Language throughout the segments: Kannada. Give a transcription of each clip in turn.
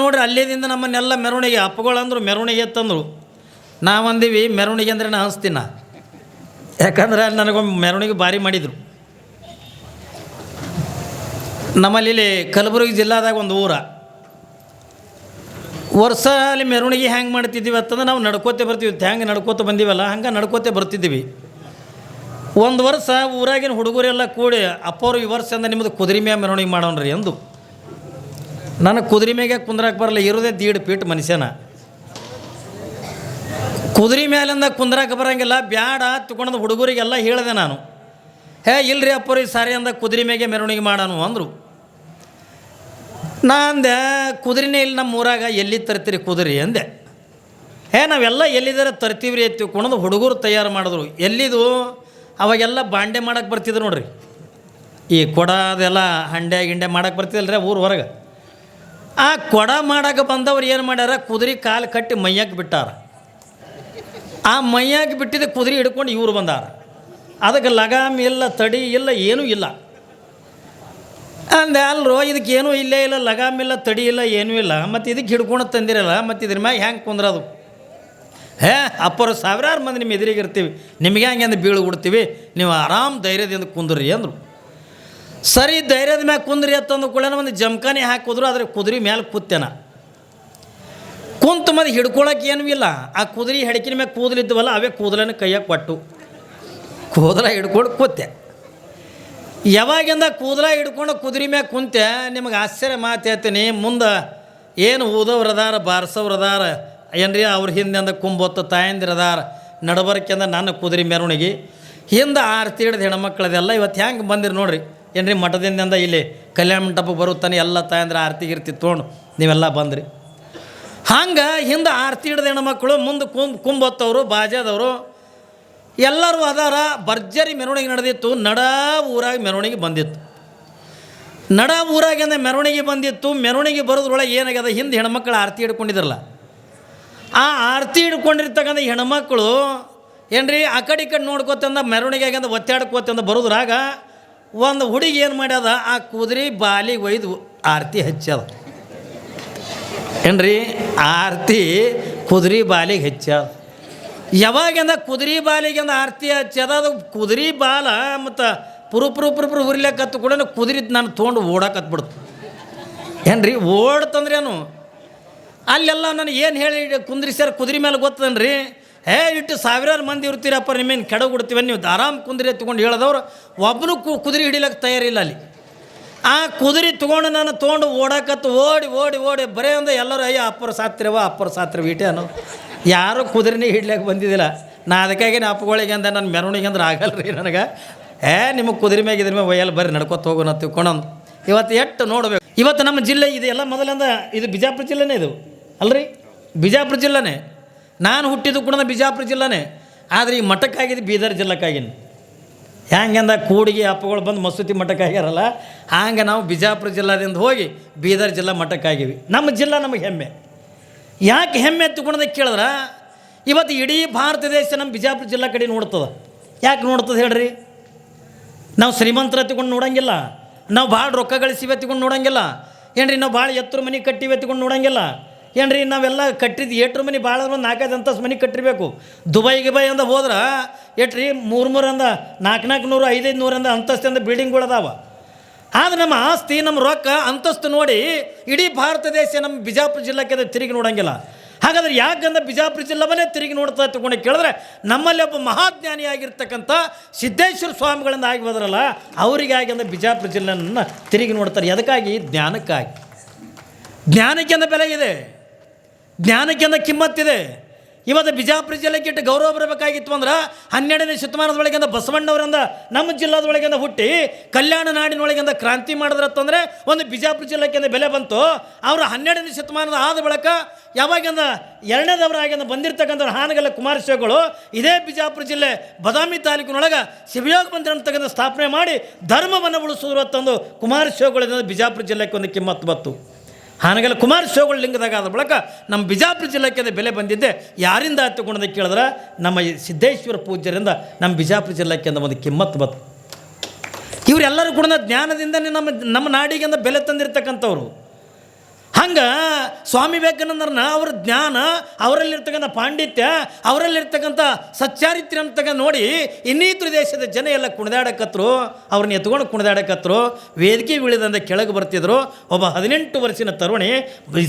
ನೋಡ್ರಿ, ಅಲ್ಲೇದಿಂದ ನಮ್ಮನ್ನೆಲ್ಲ ಮೆರವಣಿಗೆ ಅಪ್ಪಗಳಂದ್ರು ಮೆರವಣಿಗೆ ಎತ್ತಂದ್ರು ನಾವಂದೀವಿ ಮೆರವಣಿಗೆ ಅಂದರೆ ನಾ ಅನಿಸ್ತೀನ ಯಾಕಂದ್ರೆ ಅಲ್ಲಿ ನನಗೊಮ್ಮೆ ಮೆರವಣಿಗೆ ಭಾರಿ ಮಾಡಿದರು. ನಮ್ಮಲ್ಲಿ ಕಲಬುರಗಿ ಜಿಲ್ಲಾದಾಗ ಒಂದು ಊರ. ವರ್ಷ ಅಲ್ಲಿ ಮೆರವಣಿಗೆ ಹ್ಯಾಂಗೆ ಮಾಡ್ತಿದ್ದೀವಿ ಅಂತಂದ್ರೆ ನಾವು ನಡ್ಕೋತೆ ಬರ್ತೀವಿ. ಹ್ಯಾಂಗೆ ನಡ್ಕೋತ ಬಂದೀವಲ್ಲ, ಹಂಗೆ ನಡ್ಕೋತೆ ಬರ್ತಿದ್ದೀವಿ ಒಂದು ವರ್ಷ ಊರಾಗಿನ ಹುಡುಗರೆಲ್ಲ ಕೂಡಿ, ಅಪ್ಪವ್ರು, ಈ ವರ್ಷ ಅಂದ ನಿಮ್ಮದು ಕುದುರೆ ಮ್ಯಾಗ ಮೆರವಣಿಗೆ ಮಾಡೋಣ್ರಿ ಎಂದು ನನಗೆ ಕುದುರೆ ಮ್ಯಾಗೆ ಕುಂದ್ರಕ್ಕೆ ಬರಲ್ಲ, ಇರೋದೇ ದೀಡ್ ಪೀಟ್ ಮನುಷ್ಯನ. ಕುದುರೆ ಮೇಲಿಂದ ಕುಂದ್ರಕ್ಕೆ ಬರೋಂಗಿಲ್ಲ, ಬ್ಯಾಡ ತಗೊಂಡು ಹುಡುಗರಿಗೆಲ್ಲ ಹೇಳಿದೆ ನಾನು. ಹೇ, ಇಲ್ರಿ ಅಪ್ಪರಿ ಸಾರಿ ಅಂದ ಕುದುರೆ ಮ್ಯಾಗೆ ಮೆರವಣಿಗೆ ಮಾಡಾನು ಅಂದರು. ನಾ ಅಂದೆ, ಕುದುರೆನೇ ಇಲ್ಲಿ ನಮ್ಮ ಊರಾಗ, ಎಲ್ಲಿ ತರ್ತೀರಿ ಕುದುರೆ ಅಂದೆ. ಹೇ, ನಾವೆಲ್ಲ ಎಲ್ಲಿದ್ದಾರೆ ತರ್ತೀವ್ರಿ ಎತ್ತಿ ಕುಣದು ಹುಡುಗರು ತಯಾರು ಮಾಡಿದ್ರು. ಎಲ್ಲಿದು? ಅವಾಗೆಲ್ಲ ಬಾಂಡೆ ಮಾಡೋಕ್ಕೆ ಬರ್ತಿದ್ರು ನೋಡ್ರಿ. ಈ ಕೊಡ ಅದೆಲ್ಲ ಹಂಡೆ ಗಿಂಡೆ ಮಾಡಕ್ಕೆ ಬರ್ತಿದ್ದಲ್ರಿ ಊರು ಹೊರಗೆ. ಆ ಕೊಡ ಮಾಡಕ್ಕೆ ಬಂದವ್ರು ಏನು ಮಾಡ್ಯಾರ? ಕುದುರೆ ಕಾಲು ಕಟ್ಟಿ ಮೈಯಾಗಿ ಬಿಟ್ಟಾರ. ಆ ಮೈಯಾಗಿ ಬಿಟ್ಟಿದ್ದ ಕುದುರೆ ಹಿಡ್ಕೊಂಡು ಇವ್ರು ಬಂದಾರ. ಅದಕ್ಕೆ ಲಗಾಮ್ ಇಲ್ಲ, ತಡಿ ಇಲ್ಲ, ಏನೂ ಇಲ್ಲ. ಅಂದೆ, ಅಲ್ರೋ, ಇದಕ್ಕೆ ಏನೂ ಇಲ್ಲೇ ಇಲ್ಲ, ಲಗಾಮ್ ಇಲ್ಲ, ತಡಿ ಇಲ್ಲ, ಏನೂ ಇಲ್ಲ. ಮತ್ತು ಇದಕ್ಕೆ ಹಿಡ್ಕೊಂಡು ತಂದಿರಲ್ಲ, ಮತ್ತು ಇದ್ರ ಮ್ಯಾಗ ಹೆಂಗೆ ಕುಂದ್ರದು? ಹೇ, ಅಪ್ಪರು ಸಾವಿರಾರು ಮಂದಿ ನಿಮ್ಮ ಎದುರಿಗೆ ಇರ್ತೀವಿ. ನಿಮಗೆ ಹಂಗೆ ಬೀಳು ಬಿಡ್ತೀವಿ ನೀವು ಆರಾಮ್ ಧೈರ್ಯದಿಂದ ಕುಂದ್ರಿ ಅಂದರು. ಸರಿ ಧೈರ್ಯದ ಮ್ಯಾಗ ಕುಂದ್ರಿ ಅಂತಂದು ಕೂಡ ಒಂದು ಜಮ್ಖಾನೆ ಹಾಕಿದ್ರು ಅದ್ರ ಕುದುರೆ ಮ್ಯಾಲೆ ಕೂತೇನ ಕುಂತು ಮತ್ತೆ ಹಿಡ್ಕೊಳಕ್ಕೆ ಏನೂ ಇಲ್ಲ. ಆ ಕುದುರೆ ಹೆಡಕಿನ ಮ್ಯಾಗ ಕೂದಲಿದ್ದವಲ್ಲ ಅವೇ ಕೂದಲನ್ನು ಕೈಯಾಗ ಕೊಟ್ಟು ಕೂದಲ ಹಿಡ್ಕೊಂಡು ಕೂತೆ ಯಾವಾಗಿಂದ ಕೂದಲ ಹಿಡ್ಕೊಂಡು ಕುದುರೆ ಮ್ಯಾಗ ಕುಂತೆ ನಿಮಗೆ ಆಶ್ಚರ್ಯ ಮಾತು ಹೇಳ್ತೀನಿ. ಮುಂದೆ ಏನು ಓದೋರದಾರ ಬಾರಿಸೋರದಾರ ಏನ್ರಿ ಅವ್ರ ಹಿಂದೆ ಕುಂಬೊತ್ತು ತಾಯಂದಿರು ಅದಾರ, ನಡಬರ್ಕೆಂದ ನನ್ನ ಕುದುರೆ ಮೆರವಣಿಗೆ. ಹಿಂದೆ ಆರತಿ ಹಿಡ್ದು ಹೆಣ್ಮಕ್ಳದೆಲ್ಲ ಇವತ್ತು ಹೆಂಗೆ ಬಂದಿರಿ ನೋಡ್ರಿ. ಏನ್ರಿ ಮಠದಿಂದ ಇಲ್ಲಿ ಕಲ್ಯಾಣ ಮಂಟಪಕ್ಕೆ ಬರುತ್ತಾನೆ, ಎಲ್ಲ ತಾಯಂದ್ರೆ ಆರತಿ ಗಿರ್ತಿ ತೊಗೊಂಡು ನೀವೆಲ್ಲ ಬಂದ್ರಿ. ಹಂಗೆ ಹಿಂದೆ ಆರತಿ ಹಿಡ್ದ ಹೆಣ್ಮಕ್ಳು ಮುಂದೆ ಕುಂಬ್ ಕುಂಬತ್ತವರು, ಬಾಜಾದವರು, ಎಲ್ಲರೂ ಅದಾರ. ಭರ್ಜರಿ ಮೆರವಣಿಗೆ ನಡೆದಿತ್ತು, ನಡ ಊರಾಗ ಮೆರವಣಿಗೆ ಬಂದಿತ್ತು. ನಡ ಊರಾಗಿಂದ ಮೆರವಣಿಗೆ ಬಂದಿತ್ತು, ಮೆರವಣಿಗೆ ಬರೋದ್ರೊಳಗೆ ಏನಾಗ್ಯದ, ಹಿಂದೆ ಹೆಣ್ಮಕ್ಳು ಆರತಿ ಹಿಡ್ಕೊಂಡಿದ್ರಲ್ಲ. ಆ ಆರತಿ ಹಿಡ್ಕೊಂಡಿರ್ತಕ್ಕಂಥ ಹೆಣ್ಮಕ್ಳು ಏನ್ರಿ, ಆ ಕಡೆ ಈ ಕಡೆ ನೋಡ್ಕೋತಂದ, ಮೆರವಣಿಗೆ ಆಗ್ಯಂದ, ಒತ್ತಾಡ್ಕೋತಂದ ಬರೋದ್ರಾಗ ಒಂದು ಹುಡುಗಿ ಏನು ಮಾಡ್ಯದ? ಆ ಕುದುರೆ ಬಾಲಿಗೆ ಒಯ್ದು ಆರತಿ ಹಚ್ಚದ. ಏನ್ರಿ? ಆರತಿ ಕುದುರೆ ಬಾಲಿಗೆ ಹೆಚ್ಚದ. ಯಾವಾಗಿಂದ ಕುದುರೆ ಬಾಲಿಗೆಂದ ಆರತಿ ಹಚ್ಚದ? ಅದು ಕುದುರೆ ಬಾಲ ಮತ್ತು ಪುರು ಪುರು ಪುರು ಪುರು ಉರಿಲಕ್ಕತ್ತು ಕೂಡ ಕುದುರೆ ನಾನು ತೊಗೊಂಡು ಓಡಾಕತ್ಬಿಡ್ತು. ಏನ್ರಿ? ಓಡ್ತಂದ್ರೇನು? ಅಲ್ಲೆಲ್ಲ ನನಗೆ ಏನು ಹೇಳಿ ಕುಂದ್ರಿಸ್ಯಾರ? ಕುದುರೆ ಮೇಲೆ ಗೊತ್ತದನ್ರಿ? ಹೇ, ಇಟ್ಟು ಸಾವಿರಾರು ಮಂದಿ ಇರ್ತೀರಪ್ಪ ನಿಮ್ಮೇನು ಕೆಡಗುಡ್ತೀವಿ ನೀವು? ಆರಾಮ್ ಕುದುರೆ ತೊಗೊಂಡು ಹೇಳದವ್ರು ಒಬ್ಬನು ಕು ಕುದುರೆ ಹಿಡಿಲಕ್ಕೆ ತಯಾರಿಲ್ಲ ಅಲ್ಲಿ. ಆ ಕುದುರೆ ತೊಗೊಂಡು ನಾನು ತೊಗೊಂಡು ಓಡಾಕತ್ತು, ಓಡಿ ಓಡಿ ಓಡಿ, ಬರೇ ಅಂದ ಎಲ್ಲರೂ, ಅಯ್ಯ, ಅಪ್ಪರ ಸಾತ್ರವ, ಅಪ್ಪರ ಸಾತ್ರಿ ಇಟೆ ಅನ್ನೋ. ಯಾರೂ ಕುದುರೆನೇ ಹಿಡ್ಲಿಕ್ಕೆ ಬಂದಿದ್ದಿಲ್ಲ. ನಾ ಅದಕ್ಕಾಗಿ ನಾ ಅಪ್ಪಗಳಿಗೆ ಅಂದ ನನ್ನ ಮೆರವಣಿಗೆ ಅಂದ್ರೆ ಆಗಲ್ಲ ರೀ ನನಗೆ. ಏ ನಿಮಗೆ ಕುದುರೆ ಮ್ಯಾಗ ಇದ್ರ ಮ್ಯಾಗ ಒಯ್ಯಲ್ಲಿ ಬರ್ರಿ, ನಡ್ಕೊತ ಹೋಗೋಣ ತಿಳ್ಕೊಂಡು ಇವತ್ತು ಎಷ್ಟು ನೋಡಬೇಕು. ಇವತ್ತು ನಮ್ಮ ಜಿಲ್ಲೆ ಇದೆಲ್ಲ ಮೊದಲಿಂದ, ಇದು ಬಿಜಾಪುರ ಜಿಲ್ಲೆನೇ ಇದು. ಅಲ್ರಿ? ಬಿಜಾಪುರ ಜಿಲ್ಲೆನೇ. ನಾನು ಹುಟ್ಟಿದ್ದು ಕೂಡ ಬಿಜಾಪುರ ಜಿಲ್ಲೆನೇ. ಆದರೆ ಈ ಮಠಕ್ಕಾಗಿದ್ದು ಬೀದರ್ ಜಿಲ್ಲೆಕ್ಕಾಗಿನ. ಹ್ಯಾಂಗಂದ ಕೂಡಿಗೆ ಅಪ್ಪಗಳು ಬಂದು ಮಸೂತಿ ಮಠಕ್ಕಾಗ್ಯಾರಲ್ಲ ಹಂಗೆ ನಾವು ಬಿಜಾಪುರ ಜಿಲ್ಲಾದಿಂದ ಹೋಗಿ ಬೀದರ್ ಜಿಲ್ಲಾ ಮಠಕ್ಕಾಗಿವಿ. ನಮ್ಮ ಜಿಲ್ಲಾ ನಮಗೆ ಹೆಮ್ಮೆ. ಯಾಕೆ ಹೆಮ್ಮೆ ಎತ್ತುಕೊಂಡದ ಕೇಳಿದ್ರೆ? ಇವತ್ತು ಇಡೀ ಭಾರತ ದೇಶ ನಮ್ಮ ಬಿಜಾಪುರ ಜಿಲ್ಲಾ ಕಡೆ ನೋಡ್ತದೆ. ಯಾಕೆ ನೋಡ್ತದೆ ಹೇಳ್ರಿ? ನಾವು ಶ್ರೀಮಂತರ ತಗೊಂಡು ನೋಡಂಗಿಲ್ಲ. ನಾವು ಭಾಳ ರೊಕ್ಕ ಗಳಿಸಿವೆ ಎತ್ಕೊಂಡು ನೋಡೋಂಗಿಲ್ಲ. ಏನ್ರಿ, ನಾವು ಭಾಳ ಎತ್ತರ ಮನೆ ಕಟ್ಟಿವೆ ಎತ್ತಿಕೊಂಡು ನೋಡಂಗಿಲ್ಲ. ಏನ್ರಿ, ನಾವೆಲ್ಲ ಕಟ್ಟಿದ್ದು ಏಟ್ರ ಮನೆ ಭಾಳ ಒಂದು ನಾಲ್ಕೈದು ಅಂತಸ್ತು ಮನೆ ಕಟ್ಟಿರಬೇಕು. ದುಬೈ ಗಿಬೈ ಅಂದ ಹೋದ್ರೆ ಎಟ್ರಿ ಮೂರು ಮೂರು ಅಂದ ನಾಲ್ಕು ನಾಲ್ಕು ನೂರು, ಐದೈದು ನೂರಂದ ಅಂತಸ್ತಿಂದ ಬಿಲ್ಡಿಂಗ್ಗಳು ಅದಾವ. ಆದ್ರೆ ನಮ್ಮ ಆಸ್ತಿ, ನಮ್ಮ ರೊಕ್ಕ ಅಂತಸ್ತು ನೋಡಿ ಇಡೀ ಭಾರತ ದೇಶ ನಮ್ಮ ಬಿಜಾಪುರ ಜಿಲ್ಲೆಗೆ ಅದು ತಿರುಗಿ ನೋಡೋಂಗಿಲ್ಲ. ಹಾಗಾದ್ರೆ ಯಾಕಂದ ಬಿಜಾಪುರ ಜಿಲ್ಲೆವನ್ನೇ ತಿರುಗಿ ನೋಡ್ತಾ ತಗೊಂಡು ಕೇಳಿದ್ರೆ, ನಮ್ಮಲ್ಲಿ ಒಬ್ಬ ಮಹಾಜ್ಞಾನಿಯಾಗಿರ್ತಕ್ಕಂಥ ಸಿದ್ದೇಶ್ವರ ಸ್ವಾಮಿಗಳಿಂದ ಆಗಿ ಹೋದ್ರಲ್ಲ ಅವರಿಗಾಗಿ ಅಂದ್ರೆ ಬಿಜಾಪುರ ಜಿಲ್ಲೆಯನ್ನು ತಿರುಗಿ ನೋಡ್ತಾರೆ. ಅದಕ್ಕಾಗಿ ಜ್ಞಾನಕ್ಕಾಗಿ. ಜ್ಞಾನಕ್ಕೆಂದ ಬೆಲೆ ಇದೆ. ಜ್ಞಾನಕ್ಕೆಂದ ಕಿಮ್ಮತ್ತಿದೆ. ಇವತ್ತು ಬಿಜಾಪುರ ಜಿಲ್ಲೆಗೆ ಇಟ್ಟು ಗೌರವ ಬರಬೇಕಾಗಿತ್ತು ಅಂದ್ರೆ ಹನ್ನೆರಡನೇ ಶತಮಾನದೊಳಗಿಂದ ಬಸವಣ್ಣವರಿಂದ ನಮ್ಮ ಜಿಲ್ಲಾದೊಳಗಿಂದ ಹುಟ್ಟಿ ಕಲ್ಯಾಣ ನಾಡಿನೊಳಗಿಂದ ಕ್ರಾಂತಿ ಮಾಡಿದ್ರತ್ತಂದ್ರೆ ಒಂದು ಬಿಜಾಪುರ ಜಿಲ್ಲೆಗಿಂದ ಬೆಲೆ ಬಂತು. ಅವರು ಹನ್ನೆರಡನೇ ಶತಮಾನದ ಆದ ಬಳಿಕ ಯಾವಾಗಿಂದ ಎರಡನೇದವರಾಗಿಂದ ಬಂದಿರತಕ್ಕಂಥ ಹಾನಗಲ್ಲ ಕುಮಾರಸ್ವಾಮಿಗಳು ಇದೇ ಬಿಜಾಪುರ ಜಿಲ್ಲೆ ಬದಾಮಿ ತಾಲೂಕಿನೊಳಗೆ ಶಿವಯೋಗ ಮಂದಿರ ಅಂತಕ್ಕಂಥ ಸ್ಥಾಪನೆ ಮಾಡಿ ಧರ್ಮವನ್ನು ಉಳಿಸೋರು ಅಂತಂದು ಕುಮಾರಸ್ವಾಮಿಗಳಿಂದ ಬಿಜಾಪುರ ಜಿಲ್ಲೆಗೆ ಒಂದು ಕಿಮ್ಮತ್ತು ಬತ್ತು ಹಾನಗಲ್ಲ ಕುಮಾರ್ ಶೋಗಳ ಲಿಂಗದಾಗ ಆದ ಬಳಿಕ ನಮ್ಮ ಬಿಜಾಪುರ ಜಿಲ್ಲೆಗೆ ಬೆಲೆ ಬಂದಿದ್ದೆ. ಯಾರಿಂದ ತಗೊಂಡದ ಕೇಳಿದ್ರೆ? ನಮ್ಮ ಸಿದ್ದೇಶ್ವರ ಪೂಜ್ಯರಿಂದ ನಮ್ಮ ಬಿಜಾಪುರ ಜಿಲ್ಲೆಗೆ ಒಂದು ಕಿಮ್ಮತ್ತು ಬತ್ತು ಇವರೆಲ್ಲರೂ ಕೂಡ ಜ್ಞಾನದಿಂದನೇ ನಮ್ಮ ನಮ್ಮ ನಾಡಿಗೆ ಬೆಲೆ ತಂದಿರತಕ್ಕಂಥವ್ರು. ಹಂಗೆ ಸ್ವಾಮಿ ವಿವೇಕಾನಂದರನ್ನ ಅವ್ರ ಜ್ಞಾನ, ಅವರಲ್ಲಿರ್ತಕ್ಕಂಥ ಪಾಂಡಿತ್ಯ, ಅವರಲ್ಲಿರ್ತಕ್ಕಂಥ ಸಚ್ಚಾರಿತ್ರ್ಯ ಅಂತಕ್ಕ ನೋಡಿ ಇನ್ನಿತರ ದೇಶದ ಜನ ಎಲ್ಲ ಕುಣಿದಾಡಕತ್ರು ಅವ್ರನ್ನ ಎತ್ಕೊಂಡು ಕುಣಿದಾಡಕತ್ರು, ವೇದಿಕೆ ಬೀಳಿದಂದ ಕೆಳಗೆ ಬರ್ತಿದ್ರು. ಒಬ್ಬ ಹದಿನೆಂಟು ವರ್ಷದ ತರುಣಿ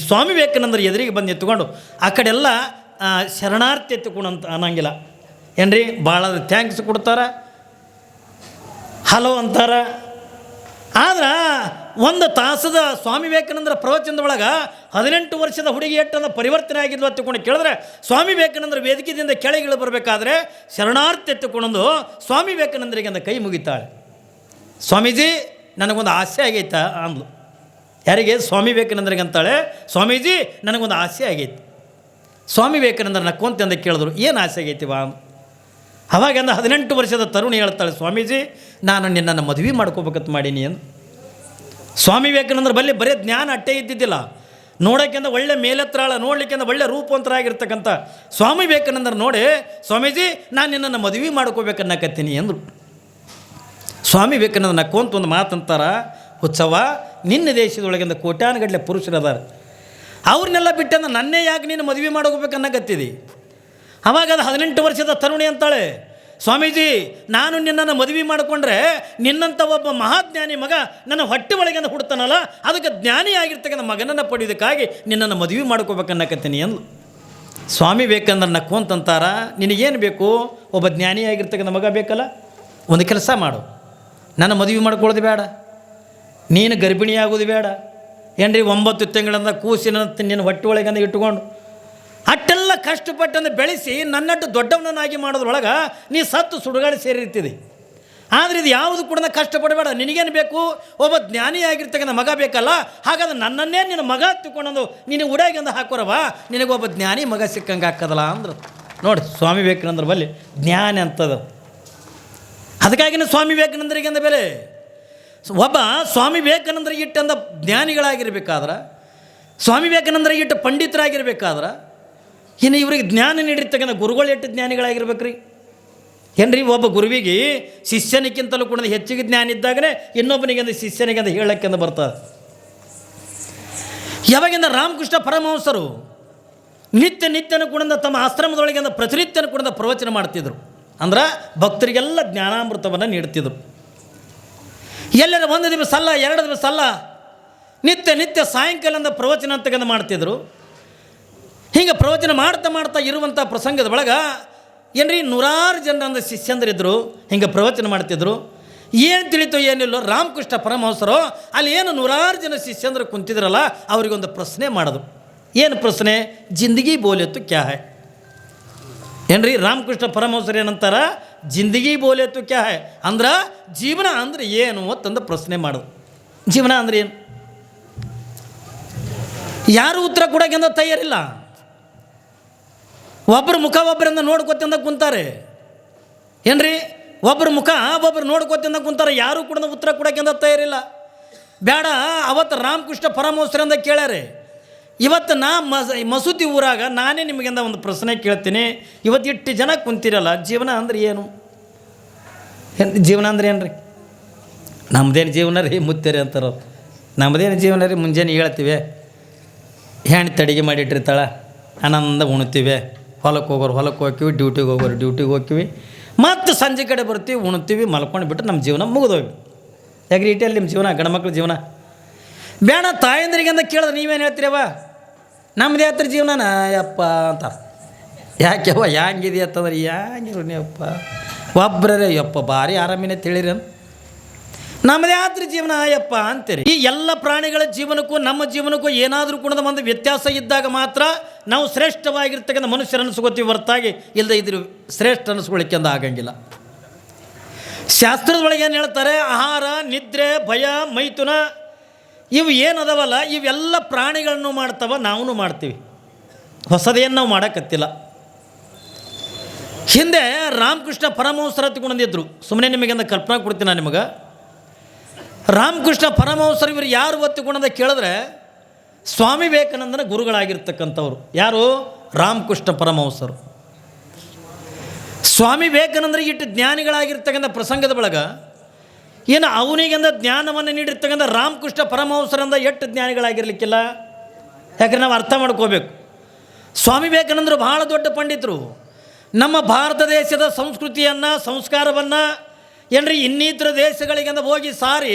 ಸ್ವಾಮಿ ವಿವೇಕಾನಂದರ ಎದುರಿಗೆ ಬಂದು ಎತ್ಕೊಂಡು ಆ ಕಡೆಲ್ಲ ಶರಣಾರ್ಥಿ ಎತ್ತುಕೊಂಡಂತ ಅನ್ನಂಗಿಲ್ಲ. ಏನ್ರಿ? ಭಾಳ ಥ್ಯಾಂಕ್ಸ್ ಕೊಡ್ತಾರ? ಹಲೋ ಅಂತಾರ? ಆದ್ರೆ ಒಂದು ತಾಸದ ಸ್ವಾಮಿ ವಿವೇಕಾನಂದರ ಪ್ರವಚನದ ಒಳಗೆ ಹದಿನೆಂಟು ವರ್ಷದ ಹುಡುಗಿ ಎಟ್ಟನ್ನು ಪರಿವರ್ತನೆ ಆಗಿದ್ವು ಎತ್ತುಕೊಂಡು ಕೇಳಿದ್ರೆ, ಸ್ವಾಮಿ ವಿವೇಕಾನಂದರ ವೇದಿಕೆಯಿಂದ ಕೆಳಗಿಳು ಬರಬೇಕಾದ್ರೆ ಶರಣಾರ್ಥಿ ಎತ್ತುಕೊಂಡು ಸ್ವಾಮಿ ವಿವೇಕಾನಂದರಿಗೆ ಅಂದ ಕೈ ಮುಗಿತಾಳೆ. ಸ್ವಾಮೀಜಿ, ನನಗೊಂದು ಆಸೆ ಆಗೈತಾ ಅಂದ್ಲು. ಯಾರಿಗೆ? ಸ್ವಾಮಿ ವಿವೇಕಾನಂದರಿಗೆ ಅಂತಾಳೆ. ಸ್ವಾಮೀಜಿ, ನನಗೊಂದು ಆಸೆ ಆಗೈತಿ. ಸ್ವಾಮಿ ವಿವೇಕಾನಂದರ ನಕ್ಕೊಂತ ಅಂದ ಕೇಳಿದ್ರು, ಏನು ಆಸೆ ಆಗೈತಿ ವಾ ಅಂದ್ರು. ಅವಾಗ ಅಂದ ಹದಿನೆಂಟು ವರ್ಷದ ತರುಣಿ ಹೇಳ್ತಾಳೆ, ಸ್ವಾಮೀಜಿ, ನಾನು ನಿನ್ನನ್ನು ಮದುವೆ ಮಾಡ್ಕೋಬೇಕಂತ ಮಾಡೀನಿ ಅಂತ ಸ್ವಾಮಿ ವಿವೇಕಾನಂದ್ರ ಬಲ್ಲಿ ಬರೀ ಜ್ಞಾನ ಅಟ್ಟೆ ಇದ್ದಿದ್ದಿಲ್ಲ. ನೋಡೋಕ್ಕಿಂತ ಒಳ್ಳೆ ಮೇಲೆತ್ರಾಳ ನೋಡ್ಲಿಕ್ಕಿಂತ ಒಳ್ಳೆ ರೂಪವಂತರಾಗಿರ್ತಕ್ಕಂಥ ಸ್ವಾಮಿ ವಿವೇಕಾನಂದರ ನೋಡಿ, ಸ್ವಾಮೀಜಿ, ನಾನು ನಿನ್ನನ್ನು ಮದುವೆ ಮಾಡ್ಕೋಬೇಕನ್ನಕತ್ತೀನಿ ಅಂದರು ಸ್ವಾಮಿ ವಿವೇಕಾನಂದ ನಕ್ಕೊಂತ ಒಂದು ಮಾತಂತಾರ ಉತ್ಸವ ನಿನ್ನ ದೇಶದೊಳಗಿಂದ ಕೋಟ್ಯಾನುಗಟ್ಟಲೆ ಪುರುಷರದಾರ. ಅವ್ರನ್ನೆಲ್ಲ ಬಿಟ್ಟಂದ್ರೆ ನನ್ನೇ ಯಾಕೆ ನೀನು ಮದುವೆ ಮಾಡ್ಕೋಬೇಕನ್ನಕತ್ತಿದಿ ಅವಾಗ ಅದು ಹದಿನೆಂಟು ವರ್ಷದ ತರುಣಿ ಅಂತಾಳೆ. ಸ್ವಾಮೀಜಿ, ನಾನು ನಿನ್ನನ್ನು ಮದುವೆ ಮಾಡಿಕೊಂಡ್ರೆ ನಿನ್ನಂಥ ಒಬ್ಬ ಮಹಾಜ್ಞಾನಿ ಮಗ ನನ್ನ ಹೊಟ್ಟೆ ಒಳಗಿಂದ ಹುಡ್ತಾನಲ್ಲ ಅದಕ್ಕೆ ಜ್ಞಾನಿ ಆಗಿರ್ತಕ್ಕಂಥ ಮಗನನ್ನು ಪಡೆಯೋದಕ್ಕಾಗಿ ನಿನ್ನನ್ನು ಮದುವೆ ಮಾಡ್ಕೋಬೇಕನ್ನಕತ್ತೀನಿ ಅಂದ್ಲು. ಸ್ವಾಮಿ ಬೇಕಂದ್ರೆ ನಕ್ಕು ಅಂತಂತಾರ ನಿನಗೇನು ಬೇಕು? ಒಬ್ಬ ಜ್ಞಾನಿ ಆಗಿರ್ತಕ್ಕಂಥ ಮಗ ಬೇಕಲ್ಲ? ಒಂದು ಕೆಲಸ ಮಾಡು. ನನ್ನ ಮದುವೆ ಮಾಡ್ಕೊಳ್ಳೋದು ಬೇಡ. ನೀನು ಗರ್ಭಿಣಿ ಆಗೋದು ಬೇಡ. ಏನ್ರಿ, ಒಂಬತ್ತು ತಿಂಗಳಿಂದ ಕೂಸಿನ ನಿನ್ನ ಹೊಟ್ಟೆ ಒಳಗಿಂದ ಇಟ್ಟುಕೊಂಡು ಅಟ್ಟೆಲ್ಲ ಕಷ್ಟಪಟ್ಟಂದು ಬೆಳೆಸಿ ನನ್ನಟ್ಟು ದೊಡ್ಡವನನ್ನಾಗಿ ಮಾಡೋದ್ರೊಳಗೆ ನೀ ಸತ್ತು ಸುಡುಗಾಡಿ ಸೇರಿರ್ತಿದಿ. ಆದರೆ ಇದು ಯಾವುದು ಕೂಡ ಕಷ್ಟಪಡಬೇಡ. ನಿನಗೇನು ಬೇಕು? ಒಬ್ಬ ಜ್ಞಾನಿಯಾಗಿರ್ತಕ್ಕಂಥ ಮಗ ಬೇಕಲ್ಲ. ಹಾಗಾದ್ರೆ ನನ್ನನ್ನೇ ನಿನ್ನ ಮಗ ತಿಳ್ಕೊಂಡಂದು ನಿನಗೆ ಉಡಾಗಿಂದ ಹಾಕೋರವ ನಿನಗೊಬ್ಬ ಜ್ಞಾನಿ ಮಗ ಸಿಕ್ಕಂಗೆ ಹಾಕದಲ್ಲ ಅಂದ್ರು. ನೋಡಿ, ಸ್ವಾಮಿ ವಿವೇಕಾನಂದ್ರ ಬಲ್ಲಿ ಜ್ಞಾನ ಅಂತದ. ಅದಕ್ಕಾಗಿನ ಸ್ವಾಮಿ ವಿವೇಕಾನಂದರಿಗೆ ಅಂದ ಬೆಲೆ? ಒಬ್ಬ ಸ್ವಾಮಿ ವಿವೇಕಾನಂದರಿಗೆ ಇಟ್ಟಂದ ಜ್ಞಾನಿಗಳಾಗಿರ್ಬೇಕಾದ್ರೆ, ಸ್ವಾಮಿ ವಿವೇಕಾನಂದರಿಗೆ ಇಟ್ಟು ಪಂಡಿತರಾಗಿರ್ಬೇಕಾದ್ರೆ ಇನ್ನು ಇವ್ರಿಗೆ ಜ್ಞಾನ ನೀಡಿರ್ತಕ್ಕಂಥ ಗುರುಗಳು ಎಷ್ಟು ಜ್ಞಾನಿಗಳಾಗಿರ್ಬೇಕ್ರಿ? ಏನ್ರಿ ಒಬ್ಬ ಗುರುವಿಗೆ ಶಿಷ್ಯನಿಗಿಂತಲೂ ಕೂಡ ಹೆಚ್ಚಿಗೆ ಜ್ಞಾನ ಇದ್ದಾಗನೇ ಇನ್ನೊಬ್ಬನಿಗೆ ಅಂದ್ರೆ ಶಿಷ್ಯನಿಗೆ ಅಂತ ಹೇಳಕ್ಕೆಂದು ಬರ್ತದೆ ಯಾವಾಗಿಂದ ರಾಮಕೃಷ್ಣ ಪರಮಹಂಸರು ನಿತ್ಯ ನಿತ್ಯನ ಕೂಡ ತಮ್ಮ ಆಶ್ರಮದೊಳಗಿಂದ ಪ್ರತಿನಿತ್ಯನ ಕೂಡ ಪ್ರವಚನ ಮಾಡ್ತಿದ್ರು. ಅಂದ್ರೆ ಭಕ್ತರಿಗೆಲ್ಲ ಜ್ಞಾನಾಮೃತವನ್ನು ನೀಡ್ತಿದ್ರು. ಎಲ್ಲರ ಒಂದು ದಿವಸ ಅಲ್ಲ ಎರಡು ದಿವಸ ಅಲ್ಲ ನಿತ್ಯ ನಿತ್ಯ ಸಾಯಂಕಾಲದ ಪ್ರವಚನ ಅಂತಕ್ಕಂಥ ಮಾಡ್ತಿದ್ರು. ಹಿಂಗೆ ಪ್ರವಚನ ಮಾಡ್ತಾ ಮಾಡ್ತಾ ಇರುವಂಥ ಪ್ರಸಂಗದ ಒಳಗೆ ಏನ್ರಿ ನೂರಾರು ಜನರಂದ ಶಿಷ್ಯಂದರಿದ್ದರು ಹಿಂಗೆ ಪ್ರವಚನ ಮಾಡ್ತಿದ್ರು. ಏನು ತಿಳಿತು ಏನಿಲ್ಲ ರಾಮಕೃಷ್ಣ ಪರಮಹಂಸರು, ಅಲ್ಲಿ ಏನು ನೂರಾರು ಜನ ಶಿಷ್ಯಂದರು ಕುಂತಿದ್ರಲ್ಲ, ಅವರಿಗೊಂದು ಪ್ರಶ್ನೆ ಮಾಡೋದು. ಏನು ಪ್ರಶ್ನೆ? ಜಿಂದಗಿ ಬೋಲೆತ್ತು ಕ್ಯಾ ಹೈ? ಏನ್ರಿ ರಾಮಕೃಷ್ಣ ಪರಮಹಂಸರು ಏನಂತಾರ? ಜಿಂದಗಿ ಬೋಲೆತ್ತು ಕ್ಯಾ ಹೈ? ಅಂದ್ರೆ ಜೀವನ ಅಂದ್ರೆ ಏನು ಅಂತಂದು ಪ್ರಶ್ನೆ ಮಾಡೋದು. ಜೀವನ ಅಂದ್ರೆ ಏನು? ಯಾರು ಉತ್ತರ ಕೊಡೋಕೆಂದ ತಯಾರಿಲ್ಲ. ಒಬ್ಬರು ಮುಖ ಒಬ್ಬರಿಂದ ನೋಡ್ಕೊತಿಂದ ಕುಂತಾರೆ. ಏನ್ರಿ? ಒಬ್ಬರ ಮುಖ ಒಬ್ಬರು ನೋಡ್ಕೊತಿಂದ ಕುಂತಾರೆ. ಯಾರೂ ಕೂಡ ಉತ್ತರ ಕೊಡೋಕೆಂದ ತಯಾರಿಲ್ಲ. ಬೇಡ ಅವತ್ತು ರಾಮಕೃಷ್ಣ ಪರಮಹಂಸರಿಂದ ಕೇಳ್ಯಾರೆ. ಇವತ್ತು ನಾ ಮಸ ಮಸೂತಿ ಊರಾಗ ನಾನೇ ನಿಮಗಿಂದ ಒಂದು ಪ್ರಶ್ನೆ ಕೇಳ್ತೀನಿ. ಇವತ್ತು ಇಟ್ಟು ಜನ ಕುಂತಿರಲ್ಲ, ಜೀವನ ಅಂದ್ರೆ ಏನು? ಜೀವನ ಅಂದ್ರೆ ಏನು ರೀ ಜೀವನ ರೀ ಮುತ್ತೇರಿ ಅಂತಾರ. ನಮ್ಮದೇನು ಜೀವನ ರೀ ಮುಂಜಾನೆ ಹೇಳ್ತೀವಿ ಹೆಣ್ತಡಿಗೆ ಮಾಡಿಟ್ಟಿರ್ತಾಳೆ. ಆನಂದ ಉಣ್ತೀವಿ. ಹೊಲಕ್ಕೆ ಹೋಗೋರು ಹೊಲಕ್ಕೆ ಹೋಗ್ತೀವಿ ಡ್ಯೂಟಿಗೆ ಹೋಗೋರು ಡ್ಯೂಟಿಗೆ ಹೋಗ್ತೀವಿ. ಮತ್ತು ಸಂಜೆ ಕಡೆ ಬರ್ತೀವಿ, ಉಣ್ತೀವಿ, ಮಲ್ಕೊಂಡು ಬಿಟ್ಟು ನಮ್ಮ ಜೀವನ ಮುಗಿದೋಗಿ ಯಾಕೆ ರೀಟೇಲಿ ನಿಮ್ಮ ಜೀವನ, ಗಂಡ್ಮಕ್ಳ ಜೀವನ? ಬೇಡ ಅಂತ ಕೇಳಿದ್ರೆ ನೀವೇನು ಹೇಳ್ತೀರವ ನಮ್ಮದೇ ಹತ್ರ ಜೀವನನ? ಯಪ್ಪ ಅಂತ ಯಾಕೆವ್ವ ಹ್ಯಾಂಗಿದೆ ಅಂತಂದ್ರೆ ಹ್ಯಾಂಗಿರು ನೀವಪ್ಪ? ಒಬ್ಬರೇ ಯಪ್ಪ, ಭಾರಿ ಆರಾಮಿನೇ ತಿಳಿರಿ ನಮ್ಮದೇ ಆದ್ರ ಜೀವನ ಆಯಪ್ಪ ಅಂತೀರಿ. ಈ ಎಲ್ಲ ಪ್ರಾಣಿಗಳ ಜೀವನಕ್ಕೂ, ನಮ್ಮ ಜೀವನಕ್ಕೂ ಏನಾದರೂ ಕೂಡ ಒಂದು ವ್ಯತ್ಯಾಸ ಇದ್ದಾಗ ಮಾತ್ರ ನಾವು ಶ್ರೇಷ್ಠವಾಗಿರ್ತಕ್ಕಂಥ ಮನುಷ್ಯರು ಅನಿಸ್ಕೋತೀವಿ ಹೊರತಾಗಿ ಇಲ್ಲದೆ ಇದ್ರ ಶ್ರೇಷ್ಠ ಅನಿಸ್ಕೊಳ್ಳಿಕ್ಕೆ ಆಗಂಗಿಲ್ಲ ಶಾಸ್ತ್ರದೊಳಗೆ ಏನು ಹೇಳ್ತಾರೆ? ಆಹಾರ, ನಿದ್ರೆ, ಭಯ, ಮೈಥುನ ಇವು ಏನದವಲ್ಲ, ಇವೆಲ್ಲ ಪ್ರಾಣಿಗಳನ್ನು ಮಾಡ್ತವ ನಾವು ಮಾಡ್ತೀವಿ. ಹೊಸದೇನು ನಾವು ಮಾಡೋಕ್ಕತ್ತಿಲ್ಲ ಹಿಂದೆ ರಾಮಕೃಷ್ಣ ಪರಮಹಂಸರ ತಗೊಂಡಿದ್ರು ಸುಮ್ಮನೆ ನಿಮಗೆಂದ ಕಲ್ಪನಾ ಕೊಡ್ತೀನಿ ನಾನು ನಿಮಗೆ. ರಾಮಕೃಷ್ಣ ಪರಮಹಂಸರು ಇವರು ಯಾರು ಗುಣದ ಕೇಳಿದ್ರೆ ಸ್ವಾಮಿ ವಿವೇಕಾನಂದನ ಗುರುಗಳಾಗಿರ್ತಕ್ಕಂಥವ್ರು. ಯಾರು? ರಾಮಕೃಷ್ಣ ಪರಮಹಂಸರು. ಸ್ವಾಮಿ ವಿವೇಕಾನಂದರಿಗೆ ಇಟ್ಟು ಜ್ಞಾನಿಗಳಾಗಿರ್ತಕ್ಕಂಥ ಪ್ರಸಂಗದ ಬಳಗ ಏನು ಅವನಿಗೆಂದ ಜ್ಞಾನವನ್ನು ನೀಡಿರ್ತಕ್ಕಂಥ ರಾಮಕೃಷ್ಣ ಪರಮಹಂಸರಂದ ಎಷ್ಟು ಜ್ಞಾನಿಗಳಾಗಿರ್ಲಿಕ್ಕಿಲ್ಲ? ಯಾಕಂದ್ರೆ ನಾವು ಅರ್ಥ ಮಾಡ್ಕೋಬೇಕು. ಸ್ವಾಮಿ ವಿವೇಕಾನಂದರು ಬಹಳ ದೊಡ್ಡ ಪಂಡಿತರು. ನಮ್ಮ ಭಾರತ ದೇಶದ ಸಂಸ್ಕೃತಿಯನ್ನು, ಸಂಸ್ಕಾರವನ್ನು ಏನ್ರಿ ಇನ್ನಿತರ ದೇಶಗಳಿಗೆಂದ ಹೋಗಿ ಸಾರಿ,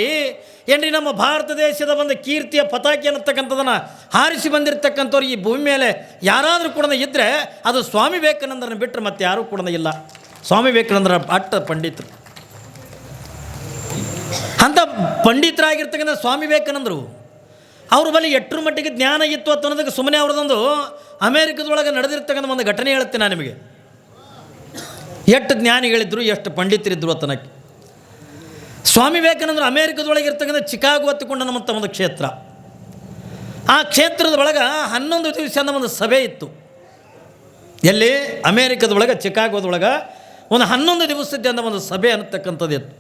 ಏನ್ರಿ ನಮ್ಮ ಭಾರತ ದೇಶದ ಒಂದು ಕೀರ್ತಿಯ ಪತಾಕಿ ಅನ್ನತಕ್ಕಂಥದ್ದನ್ನು ಹಾರಿಸಿ ಬಂದಿರತಕ್ಕಂಥವ್ರು ಈ ಭೂಮಿ ಮೇಲೆ ಯಾರಾದರೂ ಕೂಡ ಇದ್ದರೆ ಅದು ಸ್ವಾಮಿ ವಿವೇಕಾನಂದರನ್ನು ಬಿಟ್ಟರೆ ಮತ್ತೆ ಯಾರೂ ಕೂಡ ಇಲ್ಲ. ಸ್ವಾಮಿ ವಿವೇಕಾನಂದರ ಅಟ್ಟ ಪಂಡಿತರು. ಅಂಥ ಪಂಡಿತರಾಗಿರ್ತಕ್ಕಂಥ ಸ್ವಾಮಿ ವಿವೇಕಾನಂದರು, ಅವ್ರ ಬಳಿ ಎಷ್ಟರ ಮಟ್ಟಿಗೆ ಜ್ಞಾನ ಇತ್ತು ಅಂತ ಅನ್ನೋದಕ್ಕೆ ಸುಮ್ಮನೆ ಅವ್ರದ್ದೊಂದು ಅಮೇರಿಕದೊಳಗೆ ನಡೆದಿರ್ತಕ್ಕಂಥ ಒಂದು ಘಟನೆ ಹೇಳ್ತೀನಿ ನಾನು ನಿಮಗೆ. ಎಷ್ಟು ಜ್ಞಾನಿಗಳಿದ್ದರು ಎಷ್ಟು ಪಂಡಿತರಿದ್ದರು ಅಂತನಕ್ಕೆ. ಸ್ವಾಮಿ ವಿವೇಕಾನಂದರು ಅಮೇರಿಕದೊಳಗೆ ಇರ್ತಕ್ಕಂಥ ಚಿಕಾಗೋ ನಮ್ಮಂಥ ಒಂದು ಕ್ಷೇತ್ರ. ಆ ಕ್ಷೇತ್ರದ ಒಳಗೆ ಹನ್ನೊಂದು ದಿವಸದ ಒಂದು ಸಭೆ ಇತ್ತು. ಎಲ್ಲಿ? ಅಮೇರಿಕದೊಳಗೆ ಚಿಕಾಗೋದೊಳಗೆ ಒಂದು ಹನ್ನೊಂದು ದಿವಸದ ಒಂದು ಸಭೆ ಅನ್ನತಕ್ಕಂಥದ್ದಿತ್ತು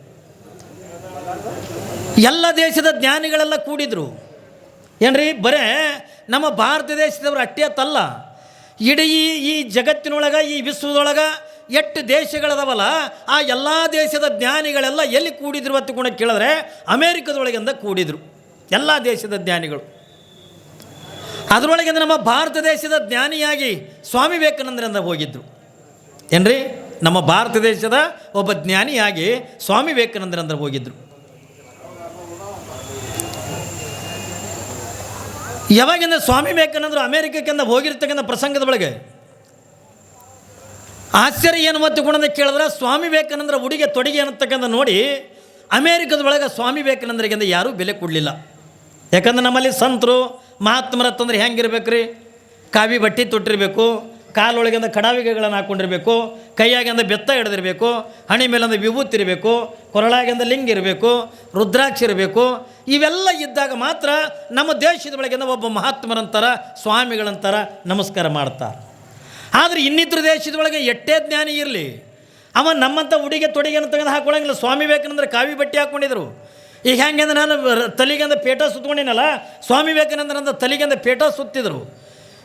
ಎಲ್ಲ ದೇಶದ ಜ್ಞಾನಿಗಳೆಲ್ಲ ಕೂಡಿದ್ರು. ಏನ್ರಿ? ಬರೇ ನಮ್ಮ ಭಾರತ ದೇಶದವರು ಅಟ್ಟೆ ಅತ್ತಲ್ಲ ಇಡೀ ಈ ಜಗತ್ತಿನೊಳಗೆ, ಈ ವಿಶ್ವದೊಳಗೆ ಎಷ್ಟು ದೇಶಗಳದವಲ್ಲ, ಆ ಎಲ್ಲ ದೇಶದ ಜ್ಞಾನಿಗಳೆಲ್ಲ ಎಲ್ಲಿ ಕೂಡಿದ್ರು ಅಂತ ಕೂಡ ಕೇಳಿದ್ರೆ ಅಮೇರಿಕದೊಳಗಿಂದ ಕೂಡಿದ್ರು. ಎಲ್ಲ ದೇಶದ ಜ್ಞಾನಿಗಳು. ಅದರೊಳಗಿಂದ ನಮ್ಮ ಭಾರತ ದೇಶದ ಜ್ಞಾನಿಯಾಗಿ ಸ್ವಾಮಿ ವಿವೇಕಾನಂದರಿಂದ ಹೋಗಿದ್ರು. ಏನ್ರಿ? ನಮ್ಮ ಭಾರತ ದೇಶದ ಒಬ್ಬ ಜ್ಞಾನಿಯಾಗಿ ಸ್ವಾಮಿ ವಿವೇಕಾನಂದರಿಂದ ಹೋಗಿದ್ರು. ಯಾವಾಗಿಂದ ಸ್ವಾಮಿ ವಿವೇಕಾನಂದರು ಅಮೇರಿಕಕ್ಕಿಂದ ಹೋಗಿರ್ತಕ್ಕಂಥ ಪ್ರಸಂಗದ ಒಳಗೆ? ಆಶ್ಚರ್ಯ ಏನು ಮತ್ತು ಗುಣದ ಕೇಳಿದ್ರೆ ಸ್ವಾಮಿ ವಿವೇಕಾನಂದರ ಉಡುಗೆ ತೊಡುಗೆ ಅನ್ನತಕ್ಕಂಥ ನೋಡಿ ಅಮೇರಿಕದ ಒಳಗೆ ಸ್ವಾಮಿ ವಿವೇಕಾನಂದರಿಗಿಂತ ಯಾರೂ ಬೆಲೆ ಕೊಡಲಿಲ್ಲ. ಯಾಕಂದ್ರೆ ನಮ್ಮಲ್ಲಿ ಸಂತರು ಮಹಾತ್ಮರ ತಂದ್ರೆ ಹೆಂಗಿರ್ಬೇಕು ರೀ ಕಾವಿ ಬಟ್ಟೆ ತೊಟ್ಟಿರಬೇಕು, ಕಾಲೊಳಗಿಂದ ಕಡಾವಿಗೆಗಳನ್ನು ಹಾಕ್ಕೊಂಡಿರಬೇಕು ಕೈಯಾಗಿಂದ ಬೆತ್ತ ಹಿಡಿದಿರಬೇಕು, ಹಣೆ ಮೇಲಿಂದ ವಿಭೂತಿ ಇರಬೇಕು, ಕೊರಳಾಗಿಂದ ಲಿಂಗ ಇರಬೇಕು, ರುದ್ರಾಕ್ಷಿ ಇರಬೇಕು, ಇವೆಲ್ಲ ಇದ್ದಾಗ ಮಾತ್ರ ನಮ್ಮ ದೇಶದ ಒಳಗಿಂದ ಒಬ್ಬ ಮಹಾತ್ಮರಂತರ, ಸ್ವಾಮಿಗಳಂತರ ನಮಸ್ಕಾರ ಮಾಡ್ತಾರೆ. ಆದರೆ ಇನ್ನಿತರ ದೇಶದೊಳಗೆ ಎಟ್ಟೇ ಜ್ಞಾನಿ ಇರಲಿ, ಅವ ನಮ್ಮಂಥ ಉಡುಗೆ ತೊಡಿಗೆಯನ್ನು ತೆಗೆದು ಹಾಕೊಳ್ಳಂಗಿಲ್ಲ. ಸ್ವಾಮಿ ಬೇಕಂದ್ರೆ ಕಾವಿ ಬಟ್ಟೆ ಹಾಕ್ಕೊಂಡಿದ್ರು ಈಗ ಹೆಂಗಂದ್ರೆ ನಾನು ತಲೆಗೆಂದ ಪೇಟ ಸುತ್ಕೊಂಡಿನಲ್ಲ, ಸ್ವಾಮಿ ವಿವೇಕಾನಂದರಂದ ತಲೆಗೆಂದ ಪೇಟ ಸುತ್ತಿದ್ರು.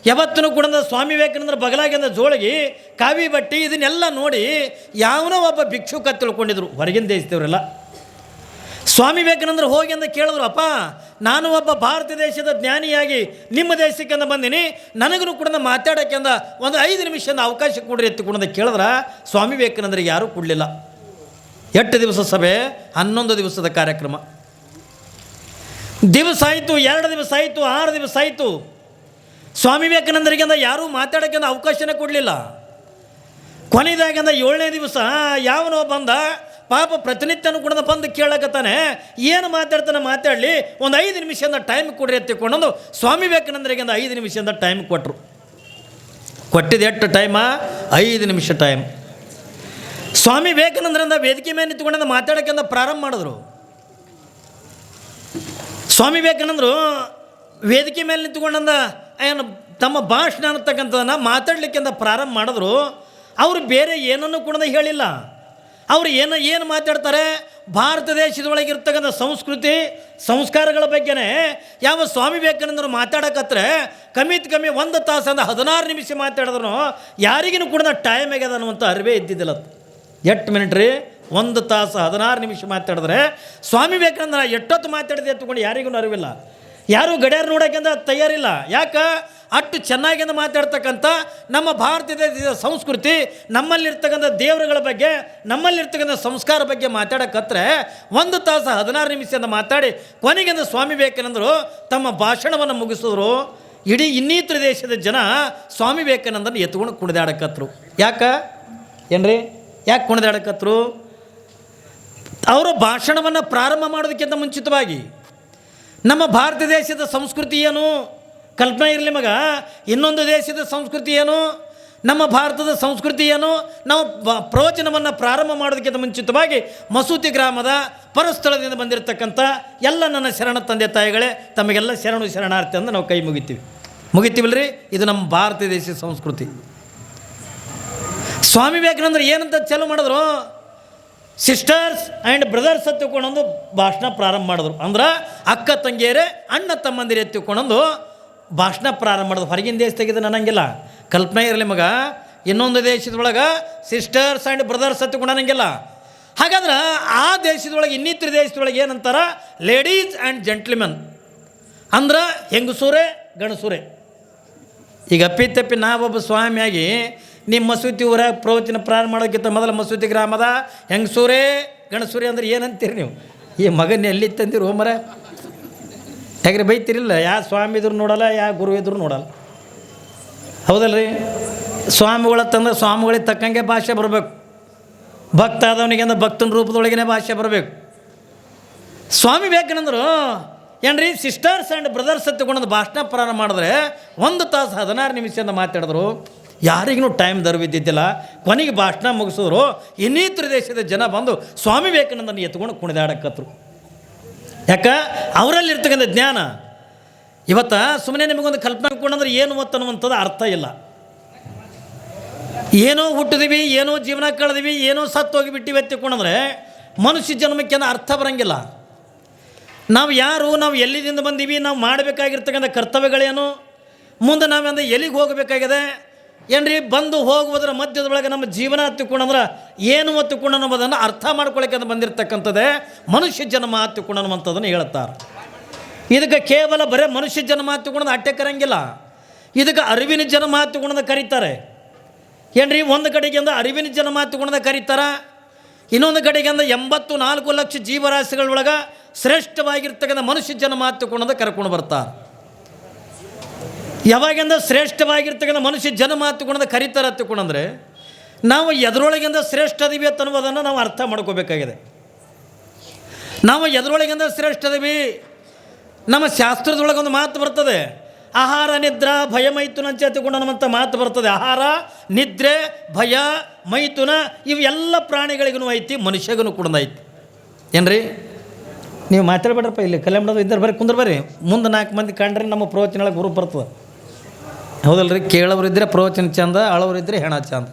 ಯಾವತ್ತೂ ಕೂಡ ಸ್ವಾಮಿ ವಿವೇಕಾನಂದರ ಬಗಲಾಗಿಂದ ಜೋಳಗಿ, ಕಾವಿ ಬಟ್ಟಿ ಇದನ್ನೆಲ್ಲ ನೋಡಿ ಯಾವನೋ ಒಬ್ಬ ಭಿಕ್ಷುಕ ತಿಳ್ಕೊಂಡಿದ್ರು. ಹೊರಗಿನ ದೇಶದವರೆಲ್ಲ. ಸ್ವಾಮಿ ವಿವೇಕಾನಂದರು ಹೋಗಿ ಅಂತ ಕೇಳಿದ್ರು ಅಪ್ಪ, ನಾನು ಒಬ್ಬ ಭಾರತ ದೇಶದ ಜ್ಞಾನಿಯಾಗಿ ನಿಮ್ಮ ದೇಶಕ್ಕೆಂದ ಬಂದೀನಿ. ನನಗೂ ಕೂಡ ಮಾತಾಡೋಕ್ಕೆಂದ ಒಂದು ಐದು ನಿಮಿಷದ ಅವಕಾಶ ಕೊಡ್ರಿ ಕೂಡ ಕೇಳಿದ್ರೆ, ಸ್ವಾಮಿ ವಿವೇಕಾನಂದರಿಗೆ ಯಾರೂ ಕೊಡಲಿಲ್ಲ. ಎಟ್ಟು ದಿವಸ ಸಭೆ, ಹನ್ನೊಂದು ದಿವಸದ ಕಾರ್ಯಕ್ರಮ. ದಿವಸ ಆಯಿತು, ಎರಡು ದಿವಸ ಆಯಿತು, ಆರು ದಿವಸ ಆಯಿತು. ಸ್ವಾಮಿ ವಿವೇಕಾನಂದರಿಗೆಂದ ಯಾರೂ ಮಾತಾಡೋಕ್ಕೆಂದ ಅವಕಾಶನೇ ಕೊಡಲಿಲ್ಲ. ಕೊನೆಯದಾಗಂದ ಏಳನೇ ದಿವಸ ಯಾವನೋ ಬಂದ ಪಾಪ ಪ್ರತಿನಿತ್ಯನೂ ಕೂಡ ಬಂದು ಕೇಳಕತ್ತಾನೆ. ಏನು ಮಾತಾಡ್ತಾನೆ ಮಾತಾಡಲಿ, ಒಂದು ಐದು ನಿಮಿಷದ ಟೈಮ್ ಕೊಡ್ರಿ ಅಂತ ತಿಳ್ಕೊಂಡು ಸ್ವಾಮಿ ವಿವೇಕಾನಂದರಿಗೆ ಒಂದು ಐದು ನಿಮಿಷದಿಂದ ಟೈಮ್ ಕೊಟ್ಟರು ಕೊಟ್ಟಿದ್ದು ಎಷ್ಟು ಟೈಮ ಐದು ನಿಮಿಷ ಟೈಮ್ ಸ್ವಾಮಿ ವಿವೇಕಾನಂದರಿಂದ ವೇದಿಕೆ ಮೇಲೆ ನಿಂತ್ಕೊಂಡಂದು ಮಾತಾಡೋಕ್ಕಿಂತ ಪ್ರಾರಂಭ ಮಾಡಿದ್ರು. ಸ್ವಾಮಿ ವಿವೇಕಾನಂದರು ವೇದಿಕೆ ಮೇಲೆ ನಿಂತ್ಕೊಂಡಂದ ಏನು ತಮ್ಮ ಭಾಷಣ ಅನ್ನತಕ್ಕಂಥದ್ದನ್ನು ಮಾತಾಡಲಿಕ್ಕಿಂತ ಪ್ರಾರಂಭ ಮಾಡಿದ್ರು. ಅವರು ಬೇರೆ ಏನನ್ನು ಕೂಡ ಹೇಳಿಲ್ಲ. ಅವರು ಏನು ಏನು ಮಾತಾಡ್ತಾರೆ? ಭಾರತ ದೇಶದೊಳಗಿರ್ತಕ್ಕಂಥ ಸಂಸ್ಕೃತಿ, ಸಂಸ್ಕಾರಗಳ ಬಗ್ಗೆನೇ ಯಾವ ಸ್ವಾಮಿ ವಿವೇಕಾನಂದರು ಮಾತಾಡಕತ್ರೆ, ಕಮ್ಮಿತ್ ಕಮ್ಮಿ ಒಂದು ತಾಸಂದ ಹದಿನಾರು ನಿಮಿಷ ಮಾತಾಡಿದ್ರು ಯಾರಿಗಿನೂ ಕೂಡ ಟೈಮ್ ಆಗ್ಯದ ಅನ್ನುವಂಥ ಅರಿವೇ ಇದ್ದಿದ್ದಿಲ್ಲ. ಎಷ್ಟು ಮಿನಿಟ್ ರೀ? ಒಂದು ತಾಸು ಹದಿನಾರು ನಿಮಿಷ ಮಾತಾಡಿದ್ರೆ ಸ್ವಾಮಿ ಬೇಕಂದ್ರೆ ಎಷ್ಟೊತ್ತು ಮಾತಾಡಿದೆ ಎತ್ಕೊಂಡು ಯಾರಿಗೂ ಅರಿವಿಲ್ಲ. ಯಾರೂ ಗಡಿಯಾರ ನೋಡೋಕ್ಕಿಂತ ತಯಾರಿಲ್ಲ. ಯಾಕೆ? ಅಷ್ಟು ಚೆನ್ನಾಗಿಂದ ಮಾತಾಡ್ತಕ್ಕಂಥ ನಮ್ಮ ಭಾರತ ದೇಶದ ಸಂಸ್ಕೃತಿ, ನಮ್ಮಲ್ಲಿರ್ತಕ್ಕಂಥ ದೇವರುಗಳ ಬಗ್ಗೆ, ನಮ್ಮಲ್ಲಿರ್ತಕ್ಕಂಥ ಸಂಸ್ಕಾರ ಬಗ್ಗೆ ಮಾತಾಡೋಕ್ಕತ್ರೆ ಒಂದು ತಾಸು ಹದಿನಾರು ನಿಮಿಷದಿಂದ ಮಾತಾಡಿ ಕೊನೆಗಿಂದ ಸ್ವಾಮಿ ವಿವೇಕಾನಂದರು ತಮ್ಮ ಭಾಷಣವನ್ನು ಮುಗಿಸಿದ್ರು. ಇಡೀ ಇನ್ನಿತರ ದೇಶದ ಜನ ಸ್ವಾಮಿ ವಿವೇಕಾನಂದನ ಎತ್ಕೊಂಡು ಕುಣಿದಾಡಕತ್ರು. ಯಾಕೆ? ಏನ್ರಿ? ಯಾಕೆ ಕುಣಿದಾಡಕತ್ರು? ಅವರು ಭಾಷಣವನ್ನು ಪ್ರಾರಂಭ ಮಾಡೋದಕ್ಕಿಂತ ಮುಂಚಿತವಾಗಿ ನಮ್ಮ ಭಾರತ ದೇಶದ ಸಂಸ್ಕೃತಿ ಏನು? ಕಲ್ಪನೆ ಇರಲಿ ಮಗ, ಇನ್ನೊಂದು ದೇಶದ ಸಂಸ್ಕೃತಿ ಏನು? ನಮ್ಮ ಭಾರತದ ಸಂಸ್ಕೃತಿ ಏನು? ನಾವು ಪ್ರವಚನವನ್ನು ಪ್ರಾರಂಭ ಮಾಡೋದಕ್ಕಿಂತ ಮುಂಚಿತವಾಗಿ ಮಸೂತಿ ಗ್ರಾಮದ ಪರಸ್ಥಳದಿಂದ ಬಂದಿರತಕ್ಕಂಥ ಎಲ್ಲ ನನ್ನ ಶರಣ ತಂದೆ ತಾಯಿಗಳೇ, ತಮಗೆಲ್ಲ ಶರಣು ಶರಣಾರ್ಥಿ ಅಂತ ನಾವು ಕೈ ಮುಗಿತೀವಿ. ಮುಗಿತೀವಲ್ರಿ? ಇದು ನಮ್ಮ ಭಾರತ ದೇಶದ ಸಂಸ್ಕೃತಿ. ಸ್ವಾಮಿ ವಿವೇಕಾನಂದರು ಏನಂತ ಚಾಲು ಮಾಡಿದ್ರು? ಸಿಸ್ಟರ್ಸ್ ಆ್ಯಂಡ್ ಬ್ರದರ್ಸ್ ಎತ್ತಿಕೊಂಡೊಂದು ಭಾಷಣ ಪ್ರಾರಂಭ ಮಾಡಿದ್ರು. ಅಂದ್ರೆ ಅಕ್ಕ, ತಂಗಿಯರೇ, ಅಣ್ಣ, ತಮ್ಮಂದಿರೇ ಎತ್ತಿಕೊಂಡೊಂದು ಭಾಷಣ ಪ್ರಾರಂಭ ಮಾಡೋದು. ಹೊರಗಿನ ದೇಶ ತೆಗೆದು ನನಂಗಿಲ್ಲ ಕಲ್ಪನೆ ಇರಲಿ ಮಗ, ಇನ್ನೊಂದು ದೇಶದೊಳಗೆ ಸಿಸ್ಟರ್ಸ್ ಆ್ಯಂಡ್ ಬ್ರದರ್ಸ್ ಎತ್ತಿಕೊಂಡು ಅನ್ನಂಗಿಲ್ಲ ಹಾಗಾದ್ರೆ ಆ ದೇಶದೊಳಗೆ, ಇನ್ನಿತರ ದೇಶದೊಳಗೆ ಏನಂತಾರ? ಲೇಡೀಸ್ ಆ್ಯಂಡ್ ಜೆಂಟ್ಲ್ಮೆನ್ ಅಂದ್ರೆ ಹೆಂಗಸೂರೆ ಗಣಸೂರೆ ಈಗ ಅಪ್ಪಿ ತಪ್ಪಿ ನಾವೊಬ್ಬ ಸ್ವಾಮಿಯಾಗಿ ನಿಮ್ಮ ಮಸೂತಿ ಊರಾಗ ಪ್ರವಚನ ಪ್ರಾರಂಭ ಮಾಡೋಕ್ಕಿಂತ ಮೊದಲ ಮಸೂತಿ ಗ್ರಾಮದ ಹೆಂಗಸೂರೇ ಗಣಸೂರೆ ಅಂದ್ರೆ ಏನಂತೀರಿ ನೀವು? ಈ ಮಗನ ಎಲ್ಲಿ ತಂದಿರು ಹೋಮರ ಯಾಕ್ರೆ ಬೈತಿರಿಲ್ಲ, ಯಾ ಸ್ವಾಮಿ ಇದ್ರು ನೋಡಲ್ಲ, ಯಾ ಗುರು ಇದ್ರು ನೋಡಲ್ಲ. ಹೌದಲ್ರಿ? ಸ್ವಾಮಿಗಳ ತಂದ್ರೆ ಸ್ವಾಮಿಗಳಿಗೆ ತಕ್ಕಂಗೆ ಭಾಷೆ ಬರಬೇಕು. ಭಕ್ತ ಆದವನಿಗೆ ಅಂದ್ರೆ ಭಕ್ತನ ರೂಪದೊಳಗೇ ಭಾಷೆ ಬರಬೇಕು. ಸ್ವಾಮಿ ವಿವೇಕಾನಂದರು ಏನ್ರಿ ಸಿಸ್ಟರ್ಸ್ ಆ್ಯಂಡ್ ಬ್ರದರ್ಸ್ ತಗೊಂಡು ಭಾಷಣ ಪ್ರಾರಂಭ ಮಾಡಿದ್ರೆ ಒಂದು ತಾಸು ಹದಿನಾರು ನಿಮಿಷದಿಂದ ಮಾತಾಡಿದ್ರು. ಯಾರಿಗೂ ಟೈಮ್ ದರ್ವಿದ್ದಿದ್ದಿಲ್ಲ. ಕೊನೆಗೆ ಭಾಷಣ ಮುಗಿಸಿದ್ರು. ಇನ್ನಿತರ ದೇಶದ ಜನ ಬಂದು ಸ್ವಾಮಿ ವಿವೇಕಾನಂದನ ಎತ್ಕೊಂಡು ಕುಣಿದಾಡಕತ್ರು. ಯಾಕ? ಅವರಲ್ಲಿ ಇರ್ತಕ್ಕಂಥ ಜ್ಞಾನ. ಇವತ್ತ ಸುಮ್ಮನೆ ನಿಮಗೊಂದು ಕಲ್ಪನೆ ಕೊಂಡಂದ್ರೆ ಏನು ಮತ್ತು ಅನ್ನುವಂಥದ್ದು ಅರ್ಥ ಇಲ್ಲ. ಏನೋ ಹುಟ್ಟಿದೀವಿ, ಏನೋ ಜೀವನ ಕಳೆದಿವಿ, ಏನೋ ಸತ್ತು ಹೋಗಿಬಿಟ್ಟಿವಿ ಎತ್ತಿಕೊಂಡ್ರೆ ಮನುಷ್ಯ ಜನ್ಮಕ್ಕೆ ಏನೋ ಅರ್ಥ ಬರಂಗಿಲ್ಲ. ನಾವು ಯಾರು, ನಾವು ಎಲ್ಲಿದಿಂದ ಬಂದೀವಿ, ನಾವು ಮಾಡಬೇಕಾಗಿರ್ತಕ್ಕಂಥ ಕರ್ತವ್ಯಗಳೇನು? ಮುಂದೆ ನಾವೆಂದ ಎಲ್ಲಿಗೆ ಹೋಗಬೇಕಾಗಿದೆ? ಏನ್ರಿ? ಬಂದು ಹೋಗುವುದರ ಮಧ್ಯದೊಳಗೆ ನಮ್ಮ ಜೀವನ ಹತ್ತಿಕೊಂಡಂದ್ರೆ ಏನು ಹತ್ತಿಕೊಂಡು ಅನ್ನೋದನ್ನು ಅರ್ಥ ಮಾಡ್ಕೊಳ್ಳೋಕೆ ಅಂತ ಬಂದಿರತಕ್ಕಂಥದ್ದೇ ಮನುಷ್ಯ ಜನ್ಮ ಹತ್ತಿಕೊಂಡು ಅನ್ನುವಂಥದ್ದನ್ನು ಹೇಳ್ತಾರೆ. ಇದಕ್ಕೆ ಕೇವಲ ಬರೀ ಮನುಷ್ಯ ಜನ್ಮ ಹತ್ತಿಕೊಂಡದ ಅಟ್ಟೆ ಕರಂಗಿಲ್ಲ. ಇದಕ್ಕೆ ಅರಿವಿನ ಜನ್ಮ ಹತ್ತಿಕೊಂಡದ ಕರೀತಾರೆ. ಏನ್ರಿ? ಒಂದು ಕಡೆಗಿಂದ ಅರಿವಿನ ಜನ್ಮ ಹತ್ತಿಕೊಂಡದ ಕರೀತಾರ. ಇನ್ನೊಂದು ಕಡೆಗಿಂದ ಎಂಬತ್ತು ನಾಲ್ಕು ಲಕ್ಷ ಜೀವರಾಶಿಗಳೊಳಗೆ ಶ್ರೇಷ್ಠವಾಗಿರ್ತಕ್ಕಂಥ ಮನುಷ್ಯ ಜನ್ಮ ಹತ್ತಿಕೊಂಡದ ಕರ್ಕೊಂಡು ಬರ್ತಾರೆ. ಯಾವಾಗಿಂದ ಶ್ರೇಷ್ಠವಾಗಿರ್ತಕ್ಕಂಥ ಮನುಷ್ಯ ಜನ್ಮ ಹತ್ತಿಕೊಂಡದ ಕರೀತಾರೆ ಹತ್ತಿಕೊಂಡಂದ್ರೆ, ನಾವು ಎದರೊಳಗಿಂದ ಶ್ರೇಷ್ಠ ಅದೀವಿ ಅಂತ ಅನ್ನೋದನ್ನು ನಾವು ಅರ್ಥ ಮಾಡ್ಕೋಬೇಕಾಗಿದೆ. ನಾವು ಎದರೊಳಗಿಂದ ಶ್ರೇಷ್ಠ ಅದೀವಿ, ನಮ್ಮ ಶಾಸ್ತ್ರದೊಳಗೆ ಒಂದು ಮಾತು ಬರ್ತದೆ, ಆಹಾರ, ನಿದ್ರಾ, ಭಯ, ಮೈಥುನ ಅಂತ ಎತ್ತಿಕೊಂಡಂಥ ಮಾತು ಬರ್ತದೆ. ಆಹಾರ, ನಿದ್ರೆ, ಭಯ, ಮೈಥುನ ಇವೆಲ್ಲ ಪ್ರಾಣಿಗಳಿಗೂ ಐತಿ ಮನುಷ್ಯಗೂ ಕೂಡ ಐತಿ. ಏನ್ರಿ? ನೀವು ಮಾತಾಡ್ಬೇಡ್ರಪ್ಪ ಇಲ್ಲಿ ಕಲ್ಯಾಣ ಇದ್ದಾರೆ ಬರ್ರಿ, ಕುಂದ್ರ ಬರ್ರಿ. ಮುಂದೆ ನಾಲ್ಕು ಮಂದಿ ಕಂಡ್ರೆ ನಮ್ಮ ಪ್ರವಚನ ಗುರು ಬರ್ತದೆ. ಹೌದಲ್ರಿ? ಕೇಳೋರಿದ್ದರೆ ಪ್ರವಚನ ಚಂದ ಅಳವರಿದ್ರೆ ಹೆಣ ಚಂದ.